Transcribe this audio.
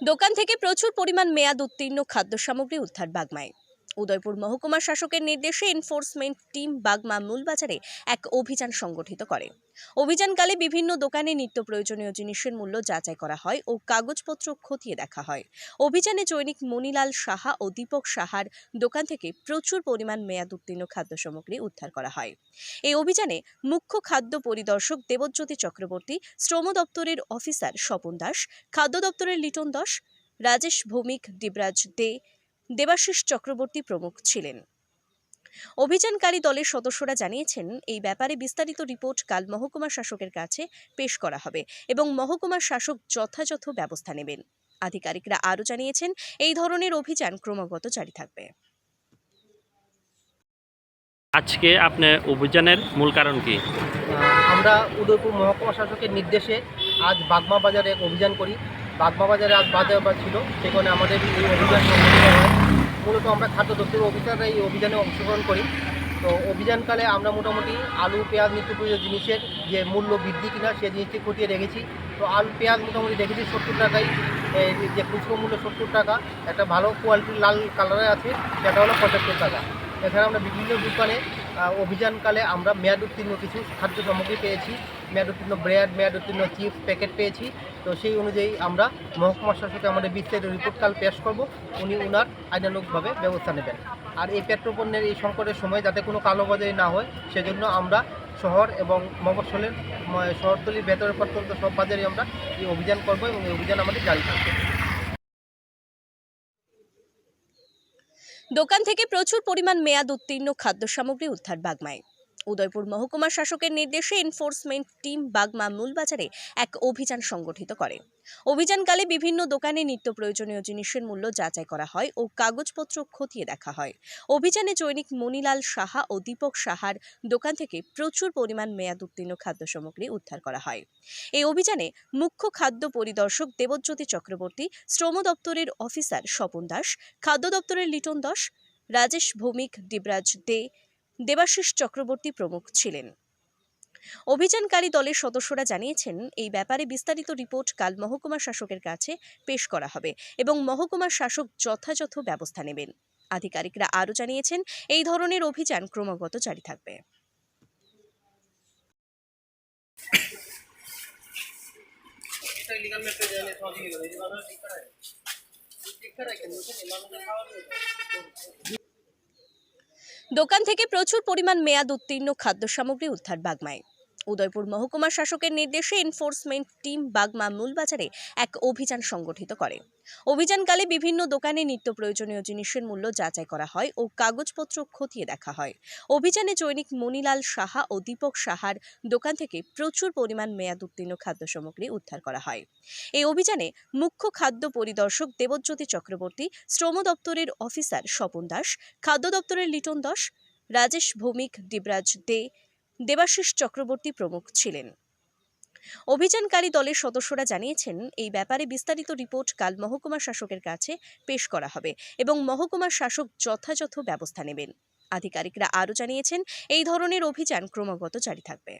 দোকান থেকে প্রচুর পরিমাণ মেয়াদ উত্তীর্ণ খাদ্য সামগ্রী উদ্ধার বাগমায়। উদয়পুর মহকুমা শাসকের নির্দেশে এনফোর্সমেন্ট টিম বাগমা মূলবাজারে এক অভিযান সংগঠিত করে। অভিযানকালে বিভিন্ন দোকানে নিত্য প্রয়োজনীয় জিনিসের মূল্য যাচাই করা হয় ও কাগজপত্র খতিয়ে দেখা হয়। অভিযানে জৈনিক মনিলাল সাহা ও দীপক সাহার দোকান থেকে প্রচুর পরিমাণ মেয়াদ উত্তীর্ণ খাদ্য সামগ্রী উদ্ধার করা হয়। এই অভিযানে মুখ্য খাদ্য পরিদর্শক দেবজ্যোতি চক্রবর্তী, শ্রম দপ্তরের অফিসার স্বপন দাস, খাদ্য দপ্তরের লিটন দাস, রাজেশ ভৌমিক, দিবরাজ দে দেবাশিস চক্রবর্তী প্রমুখ ছিলেন। অভিযানকারী দলের সদস্যরা জানিয়েছেন এই ব্যাপারে বিস্তারিত রিপোর্ট কাল মহকুমা শাসকের কাছে পেশ করা হবে এবং মহকুমা শাসক যথাযথ ব্যবস্থা নেবেন। আধিকারিকরা আরও জানিয়েছেন এই ধরনের অভিযান ক্রমাগত জারি থাকবে। আজকে আপনার অভিযানের মূল কারণ কি? আমরা উদয়পুর মহকুমা শাসকের নির্দেশে আজ বাগমা বাজারে এক অভিযান করি। বাগমা বাজারে আজ বাজার ছিল সেখানে আমাদের এই অভিযান মূলত আমরা খাদ্য দপ্তরের অফিসাররা এই অভিযানে অংশগ্রহণ করি। তো অভিযানকালে আমরা মোটামুটি আলু, পেঁয়াজ নিত্য প্রয়োজনীয় জিনিসের যে মূল্য বৃদ্ধি কিনা সেই জিনিসটি খতিয়ে রেখেছি তো আলু, পেঁয়াজ মোটামুটি রেখেছি সত্তর টাকায় যে খুচরো মূল্য সত্তর টাকা, একটা ভালো কোয়ালিটির লাল কালারে আছে, সেটা হলো পঁচাত্তর টাকা। এছাড়া আমরা বিভিন্ন দোকানে অভিযানকালে আমরা মেয়াদ উত্তীর্ণ কিছু খাদ্য সামগ্রী পেয়েছি, মেয়াদ উত্তীর্ণ ব্রেড মেয়াদ উত্তীর্ণ চিপস প্যাকেট পেয়েছি। তো সেই অনুযায়ী আমরা মহকুমা শাসকে আমাদের বিস্তারিত রিপোর্ট কাল পেশ করব। উনি উনার আইনানুগভাবে ব্যবস্থা নেবেন। আর এই পেট্রোপণ্যের এই সংকটের সময় যাতে কোনো কালোবাজারি না হয়, সেজন্য আমরা শহর এবং মফস্বলের, ম- শহরতলির ভেতরে পর্যন্ত সব বাজারে আমরা এই অভিযান করব এবং এই অভিযান আমাদের জারি থাকবে। দোকান থেকে প্রচুর পরিমাণ মেয়াদ উত্তীর্ণ খাদ্য সামগ্রী উদ্ধার বাগমায়। উদয়পুর মহকুমা শাসকের নির্দেশে এনফোর্সমেন্ট টিম বাগমা মূলবাজারে এক অভিযান সংগঠিত করে। অভিযানকালে বিভিন্ন দোকানে নিত্য প্রয়োজনীয় জিনিসের মূল্য যাচাই করা হয় ও কাগজপত্র খতিয়ে দেখা হয়। অভিযানে জৈনিক মনিলাল সাহা ও দীপক সাহার দোকান থেকে প্রচুর পরিমাণ মেয়াদ উত্তীর্ণ খাদ্য সামগ্রী উদ্ধার করা হয়। এই অভিযানে মুখ্য খাদ্য পরিদর্শক দেবজ্যোতি চক্রবর্তী, শ্রম দপ্তরের অফিসার স্বপন দাস, খাদ্য দপ্তরের লিটন দাস, রাজেশ ভৌমিক, দিবরাজ দে দেবাশিস চক্রবর্তী প্রমুখ ছিলেন। অভিযানকারী দলের সদস্যরা জানিয়েছেন, এই ব্যাপারে বিস্তারিত রিপোর্ট কাল মহকুমা শাসকের কাছে পেশ করা হবে এবং মহকুমা শাসক যথাযথ ব্যবস্থা নেবেন। আধিকারিকরা আরও জানিয়েছেন, এই ধরনের অভিযান ক্রমাগত জারি থাকবে। দোকান থেকে প্রচুর পরিমাণ মেয়াদ উত্তীর্ণ খাদ্য সামগ্রী উদ্ধার বাগমায়। উদয়পুর মহকুমা শাসকের নির্দেশে এনফোর্সমেন্ট টিম বাগমা মূলবাজারে এক অভিযান সংগঠিত করে। অভিযানকালে বিভিন্ন দোকানে নিত্য প্রয়োজনীয় জিনিসের মূল্য যাচাই করা হয় ও কাগজপত্র খতিয়ে দেখা হয়। অভিযানে জৈনিক মনিলাল সাহা ও দীপক সাহার দোকান থেকে প্রচুর পরিমাণ মেয়াদ উত্তীর্ণ খাদ্য সামগ্রী উদ্ধার করা হয়। এই অভিযানে মুখ্য খাদ্য পরিদর্শক দেবজ্যোতি চক্রবর্তী, শ্রম দপ্তরের অফিসার স্বপন দাস, খাদ্য দপ্তরের লিটন দাস, রাজেশ ভৌমিক, দিবরাজ দে দেবাশিস চক্রবর্তী প্রমুখ ছিলেন। অভিযানকারী দলের সদস্যরা জানিয়েছেন, এই ব্যাপারে বিস্তারিত রিপোর্ট কাল মহকুমা শাসকের কাছে পেশ করা হবে এবং মহকুমা শাসক যথাযথ ব্যবস্থা নেবেন। আধিকারিকরা আরও জানিয়েছেন, এই ধরনের অভিযান ক্রমাগত জারি থাকবে।